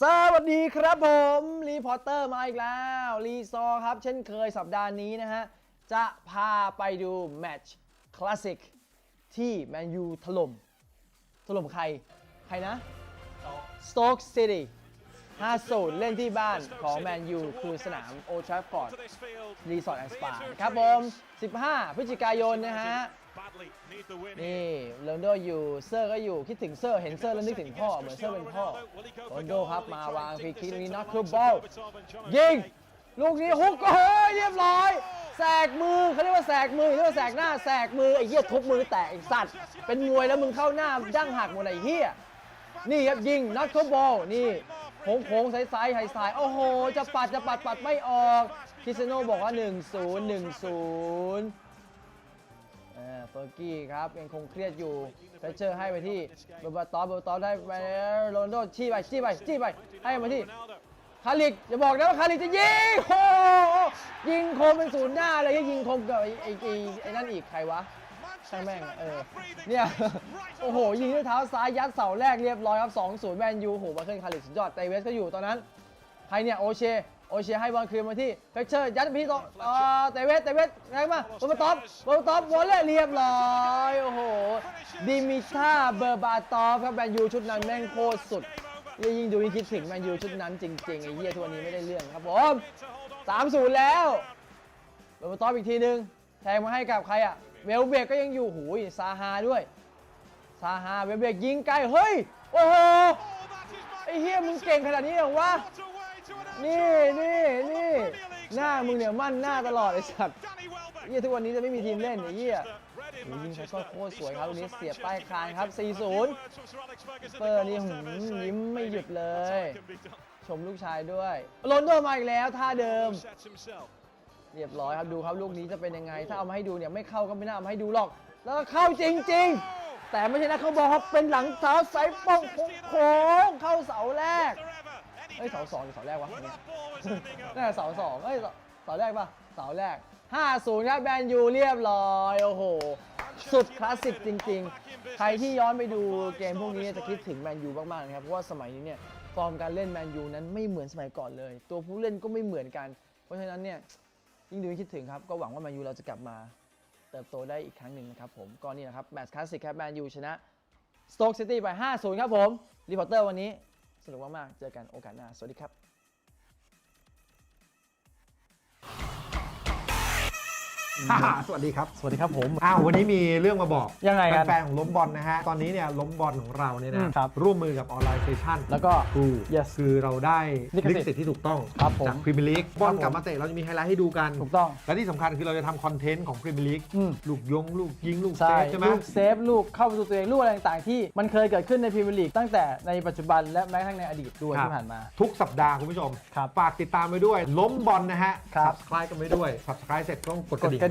สวัสดีครับผมรีพอร์เตอร์มาอีกแล้วรีซอครับ เช่นเคยสัปดาห์นี้นะฮะ จะพาไปดูแมตช์คลาสสิกที่แมนยูถล่มถล่มใคร ใครนะสโต๊กซิตี้ 5-0 เล่นที่บ้านของแมนยูคือสนามโอทราฟฟอร์ดรีสอร์ทแอนด์สปาครับผม 15 พฤศจิกายนนะฮะ นี่โรนลโดอยู่เซอร์ก็อยู่ คิดถึงเซอร์ เห็นเซอร์แล้วนึกถึงพ่อ เหมือนเซอร์เป็นพ่อโรนลโดครับมาวางฟรีคิกตรงนี้น็อตคือบอลยิง ลูกนี้ฮุกก็เฮ้ยเรียบร้อย แสกมือเขาเรียกว่าแสกมือเรียกว่าแสกหน้าแสกมือไอ้เหี้ยทุบมือแตกไอ้สัตว์ เป็นมวยแล้วมึงเข้าหน้าดั้งหักหมดไอ้เหี้ยนี่ครับยิงน็อตคือบอลนี่ โค้งโค้งๆซ้ายไฮสายโอ้โห จะปัดจะปัดปัดไม่ออกคริสเตียโนบอกว่า 1-0 1-0เออเฟอร์กี้ครับยังคงเครียดอยู่เฟเชอร์ให้ไปที่เบอร์บาตอเบอร์บาตอได้ไปโรนโดชี้ไปชี้ไปชี้ไปให้มาที่คาริกอย่าบอกนะว่าคาริกจะยิงโอ้ยิงคมเป็นศูนย์หน้าเลยยิงคมกับไอ้ไอ้ไอ้นั่นอีกใครวะ ช่างแม่งเออเนี่ย โอ้โห ยิงด้วยเท้าซ้ายยัดเสาแรกเรียบร้อยครับ2-0แมนยูโหมาขึ้นคาริสุดยอดไตเวสก็อยู่ตอนนั้นใครเนี่ยโอเชโอเชให้บอลคืนมาที่เฟเชอร์ยัดไปที่ต่อเตเวสเตเวสแรงมาบอลมาตอบบอลมาตอบบอลเล่เรียบร้อยโอ้โหดิมิท่าเบอร์บาตอฟครับแมนยูชุดนั้นแม่งโคตรสุดยิ่งดูยิ่งคิดถึงแมนยูชุดนั้นจริงๆไอ้เหี้ยทุกวันนี้ไม่ได้เรื่องครับผม3-0แล้วเบอร์บาตอฟอีกทีนึงแทงมาให้กับใครอะ เวลเบกก็ยังอยู่หูยซาฮาด้วย ซาฮาเวลเบกยิงไกล เฮ้ย โอ้โห ไอ้เหี้ยมึงเก่งขนาดนี้เหรอวะ นี่นี่นี่หน้ามึงเนี่ยมั่นหน้าตลอดไอ้สัตว์เหี้ยทุกวันนี้จะไม่มีทีมเล่นไอ้เหี้ยยิงเขาก็โคตรสวยครับวันนี้เสียบใต้คานครับ 4-0 เปอร์นี่หืมยิ้มไม่หยุดเลย ชมลูกชายด้วย โรนโดมาอีกแล้วท่าเดิม เรียบร้อยครับดูครับลูกนี้จะเป็นยังไง ถ้าเอามาให้ดูเนี่ยไม่เข้าก็ไม่น่าเอามาให้ดูหรอก แล้วก็เข้าจริง ๆ แต่ไม่ใช่นะเขาบอกครับเป็นหลังเท้าสายป้องโค้งเข้าเสาแรกเอ้ยเสาสองหรือเสาแรกวะเนี่ยน่าเสาสองเอ้ยเสาแรกปะเสาแรก5-0ครับแบนยูเรียบร้อยโอ้โหสุดคลาสสิกจริง ๆ ใครที่ย้อนไปดูเกมพวกนี้จะคิดถึงแมนยูมากๆนะครับ เพราะว่าสมัยนี้เนี่ยฟอร์มการเล่นแมนยูนั้นไม่เหมือนสมัยก่อนเลย ตัวผู้เล่นก็ไม่เหมือนกัน เพราะฉะนั้นเนี่ย ยิ่งดูยิ่งคิดถึงครับ ก็หวังว่าแมนยูเราจะกลับมาเติบโตได้อีกครั้งหนึ่งนะครับผมก็นี่นะครับแมตช์คลาสสิกครับแมนยูชนะสโต๊กซิตี้ไป 5-0 ครับผม รีพอร์เตอร์วันนี้สนุกมากๆเจอกันโอกาสหน้า สวัสดีครับ สวัสดีครับ สวัสดีครับผม อ้าววันนี้มีเรื่องมาบอกยังไงกันแฟนๆของล้มบอลนะฮะ ตอนนี้เนี่ยล้มบอลของเราเนี่ยอืมนะ ครับ ร่วมมือกับออนไลน์เซชันแล้วก็ถูก Yes คือเราได้ลิขสิทธิ์ลิขสิทธิ์ที่ถูกต้องครับผมจากพรีเมียร์ลีกบอลผมกลับมาเตะเราจะมีไฮไลท์ให้ดูกัน ถูกต้อง และที่สำคัญคือเราจะทำคอนเทนต์ของพรีเมียร์ลีกอืม ลูกยง ลูกยิง ลูกเซใช่ฟใช่ไหม ลูกเซฟลูกเข้าประตูตัวเองลูกอะไรต่างๆที่มันเคยเกิดขึ้นในพรีเมียร์ลีกตั้งแต่ในปัจจุบันและแม้กระทั่งในอดีตด้วยครับ ที่ผ่านมา ทุกสัปดาห์คุณผู้ชม ครับฝากติดตามไปด้วย ล้มบอลนะฮะ ครับ subscribe กันไปด้วย subscribe เสร็จต้องกดกกดระดิ่งกระ